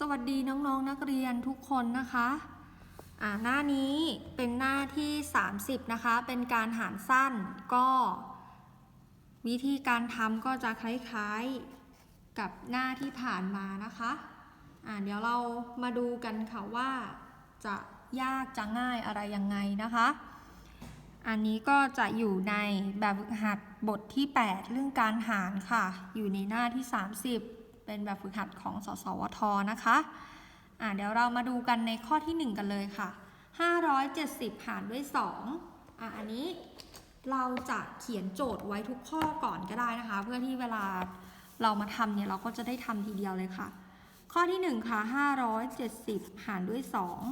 สวัสดีน้องๆนนักเรียนทุกคนนะคะอ่าหน้านี้เป็นหน้าที่ 30 นะคะ เป็นการหารสั้นก็ วิธีการทำก็จะคล้ายๆกับหน้าที่ผ่านมานะคะอ่าเดี๋ยวเรามาดูกันค่ะว่าจะยากจะง่ายอะไรยังไงนะคะ อันนี้ก็จะอยู่ในแบบฝึกหัดบทที่ 8 เรื่องการหารค่ะ อยู่ในหน้าที่ 30 เป็นแบบฝึกหัดของสสวทนะคะอ่าเดี๋ยวเรามาดูกันในข้อที่ 1 กันเลยค่ะ 570 หารด้วย2อะอันนี้เราจะเขียนโจทย์ไว้ทุกข้อก่อนก็ได้นะคะ เพื่อที่เวลาเรามาทำเนี่ยเราก็จะได้ทำทีเดียวเลยค่ะ ข้อที่ 1 ค่ะ 570 หารด้วย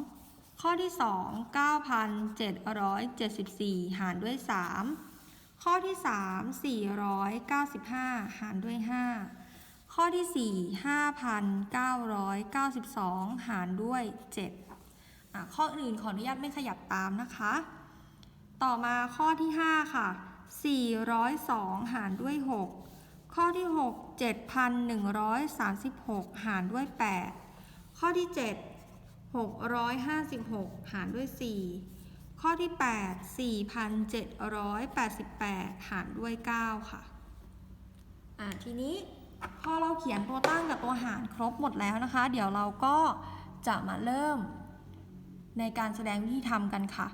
2 ข้อที่ 2 9,774 หารด้วย 3 ข้อที่ 3 495 หารด้วย 5 ข้อที่ 4 5,992 หารด้วย 7 อะ ข้ออื่นขออนุญาตไม่ขยับตามนะคะ ต่อมาข้อที่ 5 ค่ะ 402 หารด้วย 6 ข้อที่ 6 7,136 หารด้วย 8 ข้อที่ 7 656 หารด้วย 4 ข้อที่ 8 4,788 หารด้วย 9 ค่ะ อ่าทีนี้ พอเราเขียนตัวตั้งกับตัวหารครบหมดแล้วนะคะ เดี๋ยวเราก็จะมาเริ่ม ในการแสดงวิธีทำกันค่ะ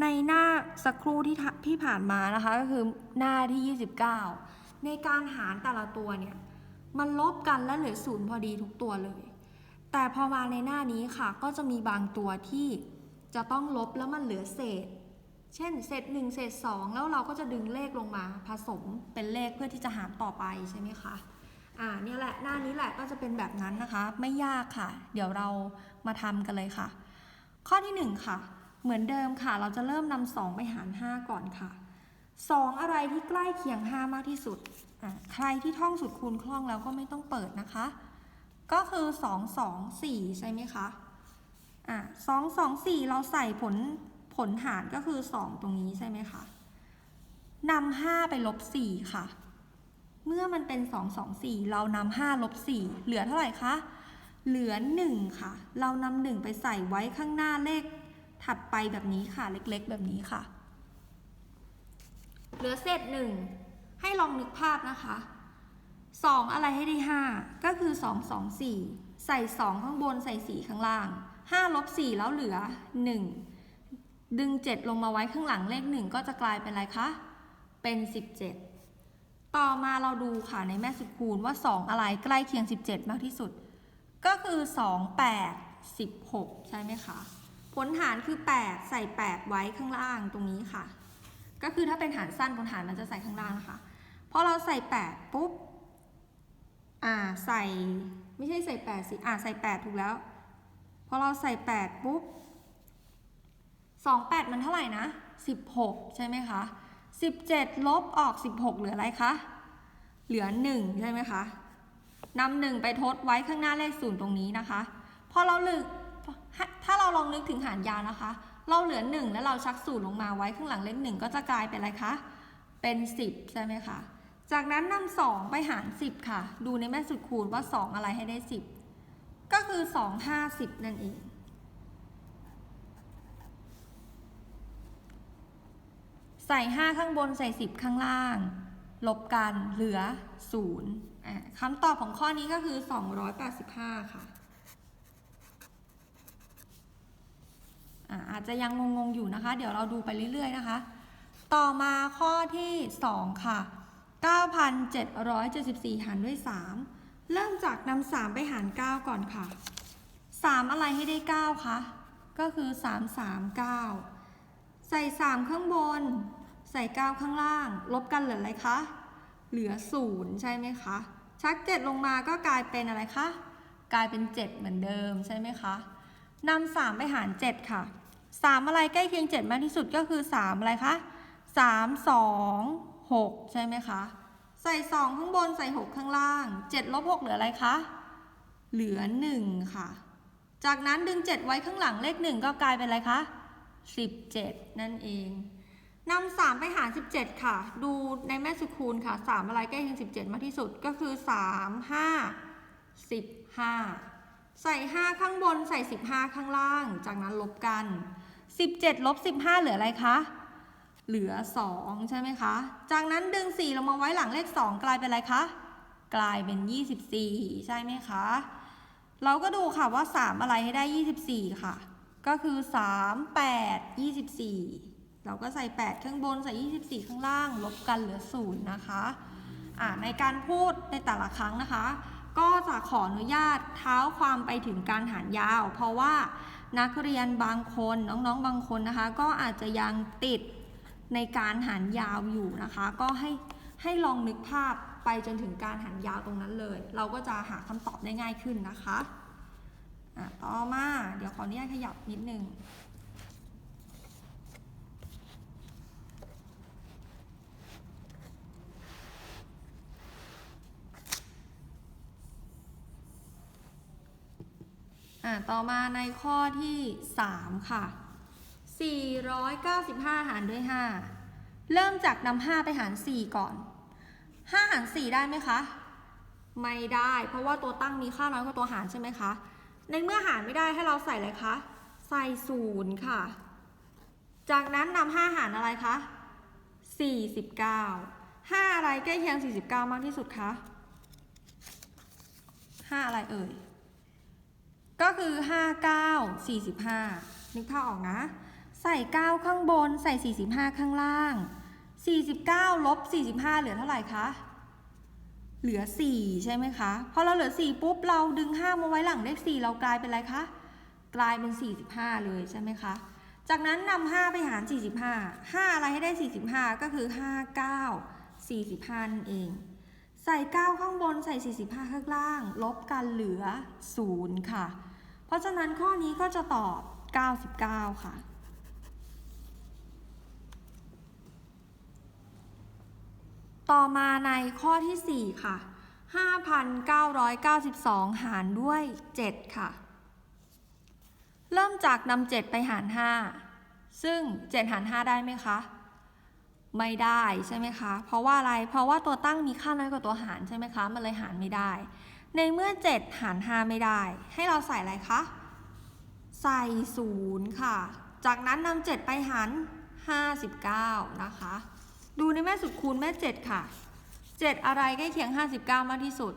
ในหน้าสักครู่ที่ที่ผ่านมานะคะก็คือหน้าที่ 29 ในการหารแต่ละตัวเนี่ยมันลบกันและเหลือศูนย์พอดีทุกตัวเลย แต่พอมาในหน้านี้ค่ะ ก็จะมีบางตัวที่จะต้องลบแล้วมันเหลือเศษ เช่นเศษ1เศษ2 แล้วเราก็จะดึงเลขลงมา ผสมเป็นเลขเพื่อที่จะหารต่อไปใช่ไหมคะ อ่าเนี่ยแหละหน้านี้แหละก็จะเป็นแบบนั้นนะคะ ไม่ยากค่ะ เดี๋ยวเรามาทำกันเลยค่ะ ข้อที่ 1 ค่ะ เหมือนเดิมค่ะ เราจะเริ่มนำ2ไปหาร 5 ก่อนค่ะ 2 อะไรที่ใกล้เคียง 5 มากที่สุดอะใครที่ท่องสูตรคูณคล่องแล้วก็ไม่ต้องเปิดนะคะ ก็คือ 2 2 4 ใช่ไหมคะอะ2 2 4เราใส่ผลผลหารก็คือ 2 ตรงนี้ใช่ไหมคะนำ5ไปลบ4ค่ะ เมื่อมันเป็น 2 2 4 เรานำ5ลบ4เหลือเท่าไหร่คะ เหลือ 1 ค่ะ เรานำ1ไปใส่ไว้ข้างหน้าเลขถัดไปแบบนี้ค่ะ เล็กๆ แบบนี้ค่ะ เหลือเศษหนึ่งให้ลองนึกภาพนะคะ 2 อะไรให้ได้ 5 ก็คือ 2 2 4 ใส่ 2 ข้างบนใส่ 4 ข้างล่าง 5 ลบ 4 แล้วเหลือ 1 ดึง 7 ลงมาไว้ข้างหลังเลข 1 ก็จะกลายเป็นอะไรคะ เป็น 17 ต่อมาเราดูค่ะในแม่สุดคูณว่า 2 อะไรใกล้เคียง 17 มากที่สุด ก็คือ 2 8 16 ใช่ไหมคะผลหารคือ 8 ใส่ 8 ไว้ข้างล่างตรงนี้ค่ะ ก็คือถ้าเป็นหารสั้นผลหารมันจะใส่ข้างล่างนะคะพอเราใส่ 8 ปุ๊บอ่าใส่ไม่ใช่ใส่ 8 สิอ่าใส่ 8 ถูกแล้วพอเราใส่ 8 ปุ๊บ 2 8 มันเท่าไหร่นะ 16 ใช่ไหมคะ 17 ลบออก 16 เหลืออะไรคะ เหลือ 1 ใช่ไหมคะนำหนึ่งไปทดไว้ข้างหน้าเลขศูนย์ตรงนี้นะคะ พอเราลึก ถ้าเราลองนึกถึงหารยาวนะคะ เราเหลือ 1 แล้วเราชักศูนย์ลงมาไว้ข้างหลังเลขหนึ่งก็จะกลายเป็นอะไรคะ เป็น 10 ใช่ไหมคะ จากนั้นนำ2ไปหาร 10 ค่ะ ดูในแม่สุดคูณว่า 2 อะไรให้ได้ 10 ก็คือ 2 50นั่นเอง ใส่ 5 ข้างบนใส่ 10 ข้างล่าง ลบกันเหลือ0อคำตอบของข้อนี้ก็คือ 285 ค่ะอาจจะยังงงๆอยู่นะคะ เดี๋ยวเราดูไปเรื่อยๆนะคะ ต่อมาข้อที่ 2 ค่ะ 9,774 หารด้วย 3 เริ่มจากนำ3ไปหาร 9 ก่อนค่ะ 3 อะไรให้ได้ 9 คะ ก็คือ 339 ใส่ 3 ข้างบน ใส่ 9 ข้างล่าง ลบกันเหลืออะไรคะ เหลือ 0 ใช่ไหมคะ ชัก 7 ลงมาก็กลายเป็นอะไรคะ กลายเป็น 7 เหมือนเดิมใช่ไหมคะนำ3ไปหาร 7 ค่ะ 3 อะไรใกล้เคียง 7 มากที่สุดก็คือ 3 อะไรคะ 3 2 6 ใช่ไหมคะ ใส่ 2 ข้างบนใส่ 6 ข้างล่าง 7 ลบ 6 เหลืออะไรคะ เหลือ 1 ค่ะ จากนั้นดึง 7 ไว้ข้างหลังเลข 1 ก็กลายเป็นอะไรคะ 17 นั่นเอง นำ3ไปหาร 17 ค่ะ ดูในแม่สุคูณค่ะ 3 อะไรใกล้เคียง17 มากที่สุดก็คือ 3 5 15 ใส่ 5 ข้างบนใส่ 15 ข้างล่าง จากนั้นลบกัน 17 ลบ 15 เหลืออะไรคะ เหลือ 2 ใช่ไหมคะ จากนั้นดึง 4 ลงมาไว้หลังเลข 2 กลายเป็นอะไรคะ กลายเป็น 24 ใช่ไหมคะ เราก็ดูค่ะว่า 3 อะไรให้ได้ 24 ค่ะ ก็คือ 3 8 24 เราก็ใส่ 8 ข้างบนใส่ 24 ข้างล่าง ลบกันเหลือ 0 นะคะอ่าในการพูดในแต่ละครั้งนะคะ ก็จะขออนุญาตเท้าความไปถึงการหารยาว เพราะว่านักเรียนบางคนน้องๆบางคนนะคะ ก็อาจจะยังติดในการหารยาวอยู่นะคะ ก็ให้ให้ลองนึกภาพไปจนถึงการหารยาวตรงนั้นเลย เราก็จะหาคำตอบได้ง่ายขึ้นนะคะะต่อมาเดี๋ยวขออนุญาตขยับนิดนึง อะต่อมาในข้อที่ 3 ค่ะ 495 หารด้วย 5 เริ่มจากนำ5ไปหาร 4 ก่อน 5 หาร 4 ได้ไหมคะ ไม่ได้ เพราะว่าตัวตั้งมีค่าน้อยกว่าตัวหารใช่ไหมคะ ในเมื่อหารไม่ได้ให้เราใส่อะไรคะ ใส่ศูนย์ค่ะ จากนั้นนำ5หารอะไรคะ 49 5 อะไรใกล้เคียง 49 มากที่สุดคะ 5 อะไรเอ่ย ก็คือ 59 45 นึกภาพออกนะ ใส่ 9 ข้างบน ใส่ 45 ข้างล่าง 49ลบ45 เหลือเท่าไหร่คะ เหลือ 4 ใช่ไหมคะ พอเราเหลือ 4 ปุ๊บ เราดึง 5 มาไว้หลังเลข 4 เรากลายเป็นอะไรคะ กลายเป็น 45 เลยใช่ไหมคะ จากนั้นนำ5ไปหาร 45 5 อะไรให้ได้ 45 ก็คือ 59 45นั่นเอง ใส่ 9 ข้างบนใส่ 45 ข้างล่าง ลบกันเหลือ 0 ค่ะ เพราะฉะนั้นข้อนี้ก็จะตอบ 99 ค่ะ ต่อมาในข้อที่ 4 ค่ะ 5,992 หารด้วย 7 ค่ะ เริ่มจากนำ7ไปหาร 5 ซึ่ง 7 หาร 5 ได้ไหมคะ ไม่ได้ใช่ไหมคะ เพราะว่าอะไร เพราะว่าตัวตั้งมีค่าน้อยกว่าตัวหารใช่ไหมคะ มันเลยหารไม่ได้ ในเมื่อ 7 หาร 5 ไม่ได้ ให้เราใส่อะไรคะ ใส่0ค่ะ จากนั้นนำ7ไปหาร 59 นะคะ ดูในแม่สุดคูณแม่ 7 ค่ะ 7 อะไรใกล้เคียง 59 มากที่สุด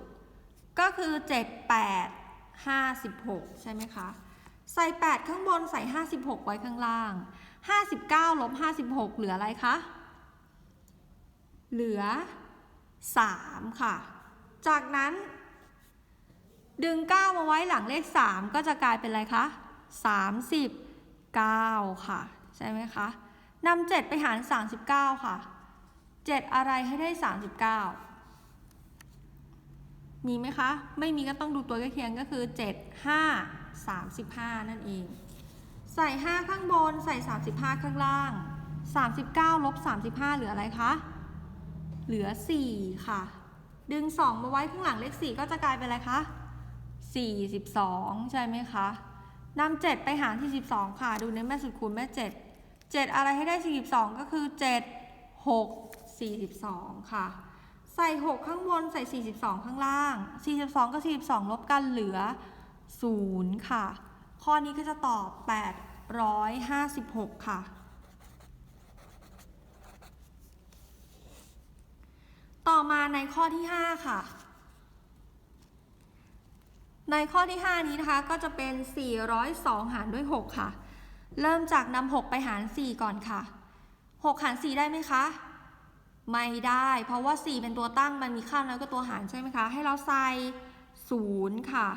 ก็คือ 7 8 56 ใช่ไหมคะ ใส่ 8 ข้างบนใส่ 56 ไว้ข้างล่าง 59ลบ56 เหลืออะไรคะ เหลือ 3 ค่ะ จากนั้น ดึง 9 มาไว้หลังเลข 3 ก็จะกลายเป็นอะไรคะ39 ค่ะ ใช่ไหมคะนำ7ไปหาร 39 ค่ะ 7 อะไรให้ได้ 39 มีไหมคะ ไม่มีก็ต้องดูตัวใกล้เคียงก็คือ 7 5 35 นั่นเอง ใส่ 5 ข้างบน ใส่ 35 ข้างล่าง 39ลบ35 เหลืออะไรคะ เหลือ 4 ค่ะ ดึง 2 มาไว้ข้างหลังเลข 4 ก็จะกลายเป็นอะไรคะ 42 ใช่ไหมคะนำ7ไปหาร42ค่ะ ดูในแม่สุดคูณแม่7 7อะไรให้ได้ 42 ก็คือ 7 6 42 ค่ะ ใส่ 6 ข้างบนใส่ 42 ข้างล่าง 42 กับ 42 ลบกันเหลือ 0 ค่ะ ข้อนี้ก็จะตอบ 856 ค่ะ ต่อมาในข้อที่ 5 ค่ะ ในข้อที่ 5 นี้นะคะก็จะเป็น 402 หารด้วย 6 ค่ะ เริ่มจากนำ6ไปหาร 4 ก่อนค่ะ 6 หาร 4 ได้ไหมคะ ไม่ได้ เพราะว่า 4 เป็นตัวตั้งมันมีค่าน้อยกว่าตัวหารใช่ไหมคะ ให้เราใส่ 0 ค่ะ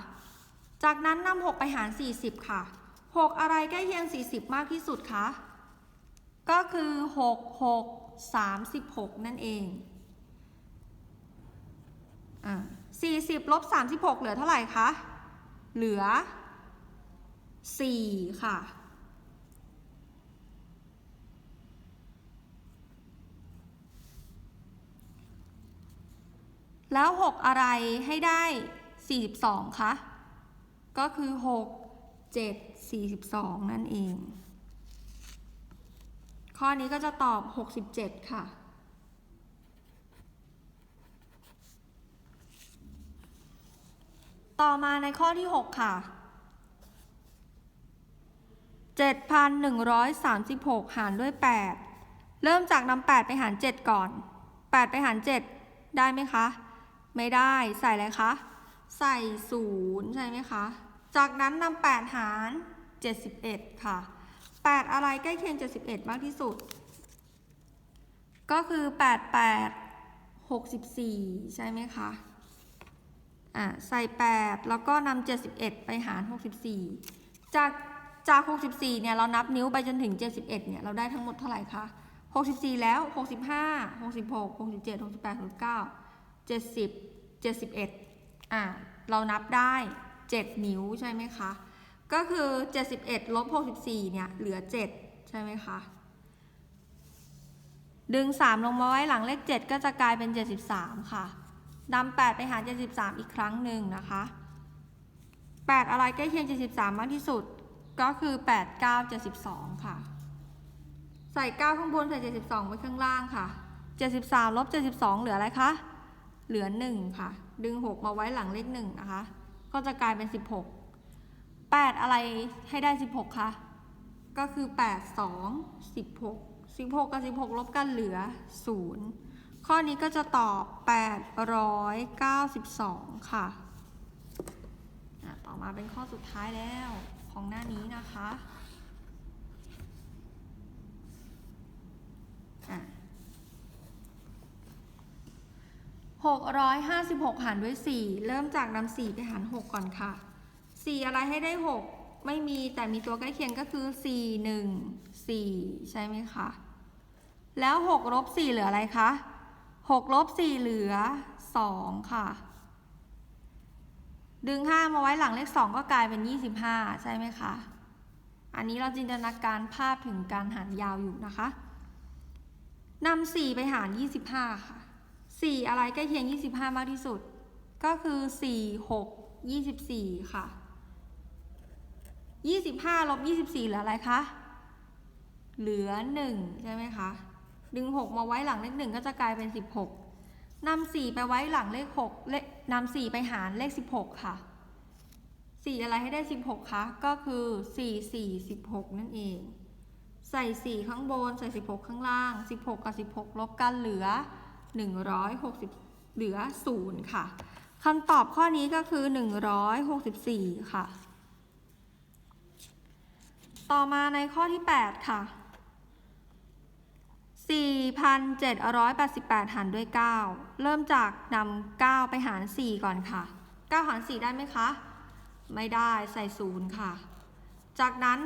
จากนั้นนำ6ไปหาร 40 ค่ะ 6 อะไรใกล้เคียง 40 มากที่สุดคะก็คือ 6 6 36 นั่นเองอ่า 40ลบ36 เหลือเท่าไหร่คะ เหลือ 4 ค่ะ แล้ว 6 อะไรให้ได้ 42 คะ ก็คือ 6 7 42 นั่นเอง ข้อนี้ก็จะตอบ 67 ค่ะ ต่อมาในข้อที่ 6 ค่ะ 7,136 หารด้วย 8 เริ่มจากนำ8 ไปหาร 7 ก่อน 8 ไปหาร 7 ได้ไหมคะ ไม่ได้ใส่อะไรคะ ใส่0ใช่ไหมคะ จากนั้นนำ8 หาร 71 ค่ะ 8 อะไรใกล้เคียง 71 มากที่สุด ก็คือ 88 64 ใช่ไหมคะ อะใส่ 8 แล้วก็นำ71 ไปหาร 64 จากจาก 64 เนี่ย เรานับนิ้วไปจนถึง 71 เนี่ย เราได้ทั้งหมดเท่าไหร่คะ 64 แล้ว 65 66 67 68 69 70 71 อะเรานับได้ 7 นิ้วใช่ไหมคะ ก็คือ 71 ลบ 64 เนี่ย เหลือ 7 ใช่ไหมคะ ดึง 3 ลงมาไว้หลังเลข 7 ก็จะกลายเป็น 73 ค่ะ นำ8ไปหาร 73 อีกครั้งหนึ่งนะคะ 8 อะไรใกล้เคียง 73 มากที่สุด ก็คือ 8 9 72 ค่ะ ใส่ 9 ข้างบนใส่ 72 ไว้ข้างล่างค่ะ 73ลบ72 เหลืออะไรคะ เหลือ 1 ค่ะ ดึง 6 มาไว้หลังเลข 1 นะคะ ก็จะกลายเป็น 16 8 อะไรให้ได้ 16 คะก็คือ 8 2 16 16 กับ 16 ลบกันเหลือ 0 ข้อนี้ก็จะตอบ 892ค่ะอะ ต่อมาเป็นข้อสุดท้ายแล้วของหน้านี้นะคะอะ656 หารด้วย 4 เริ่มจากนำ4ไปหาร 6 ก่อนค่ะ 4 อะไรให้ได้ 6 ไม่มีแต่มีตัวใกล้เคียงก็คือ 4 1 4 ใช่ไหมคะ แล้ว 6 ลบ 4 เหลืออะไรคะ 6ลบ4เหลือ 2 ค่ะ ดึง 5 มาไว้หลังเลข 2 ก็กลายเป็น 25 ใช่ไหมคะ อันนี้เราจินตนาการภาพถึงการหารยาวอยู่นะคะนำ4ไปหาร 25 ค่ะ 4 อะไรใกล้เคียง 25 มากที่สุด ก็คือ 4 6 24 ค่ะ 25ลบ24เหลืออะไรคะ เหลือ 1 ใช่ไหมคะ ดึง 6 มาไว้หลังเลข 1 ก็จะกลายเป็น 16นำ4ไปไว้หลังเลข6เลขนำ4ไปหารเลข 16 ค่ะ 4 อะไรให้ได้ 16 คะ ก็คือ 4 4 16 นั่นเอง ใส่ 4 ข้างบน ใส่ 16 ข้างล่าง 16 กับ 16 ลบกันเหลือ 160 เหลือ 0 ค่ะคำตอบข้อนี้ก็คือ 164 ค่ะ ต่อมาในข้อที่ 8 ค่ะ 4,788 หารด้วย 9 เริ่มจากนำ9ไปหาร 4 ก่อนค่ะ 9 หาร 4 ได้ไหมคะ ไม่ได้ใส่ 0 ค่ะ จากนั้น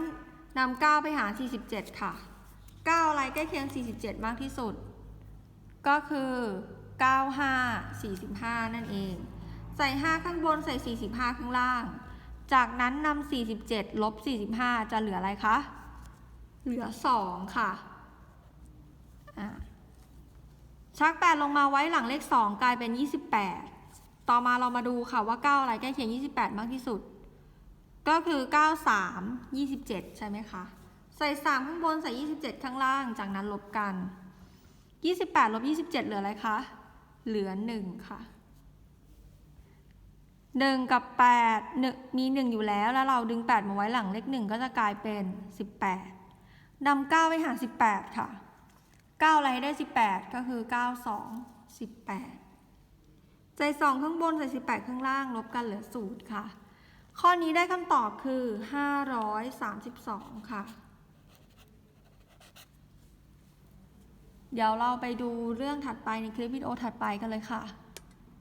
นำ9ไปหาร 47 ค่ะ 9 อะไรใกล้เคียง 47 มากที่สุด ก็คือ 95 45 นั่นเอง ใส่ 5 ข้างบนใส่ 45 ข้างล่าง จากนั้นนำ47 ลบ 45 จะเหลืออะไรคะ เหลือ 2 ค่ะอะ ชัก 8 ลงมาไว้หลังเลข 2 กลายเป็น 28 ต่อมาเรามาดูค่ะว่า 9 อะไรใกล้เคียง 28 มากที่สุด ก็คือ 93 27 ใช่ไหมคะ ใส่ 3 ข้างบนใส่ 27 ข้างล่าง จากนั้นลบกัน 28ลบ27 เหลืออะไรคะ เหลือ 1 ค่ะ 1 กับ8 1มี 1 อยู่แล้ว แล้วเราดึง 8 มาไว้หลังเลข 1 ก็จะกลายเป็น 18นำ9ไปหาร18 ค่ะ 9อะไรได้ 18 ก็คือ 9 2 18 ใส่ 2 ข้างบนใส่ 18 ข้างล่าง ลบกันเหลือ0ค่ะ ข้อนี้ได้คำตอบคือ 532 ค่ะ เดี๋ยวเราไปดูเรื่องถัดไปในคลิปวิดีโอถัดไปกันเลยค่ะ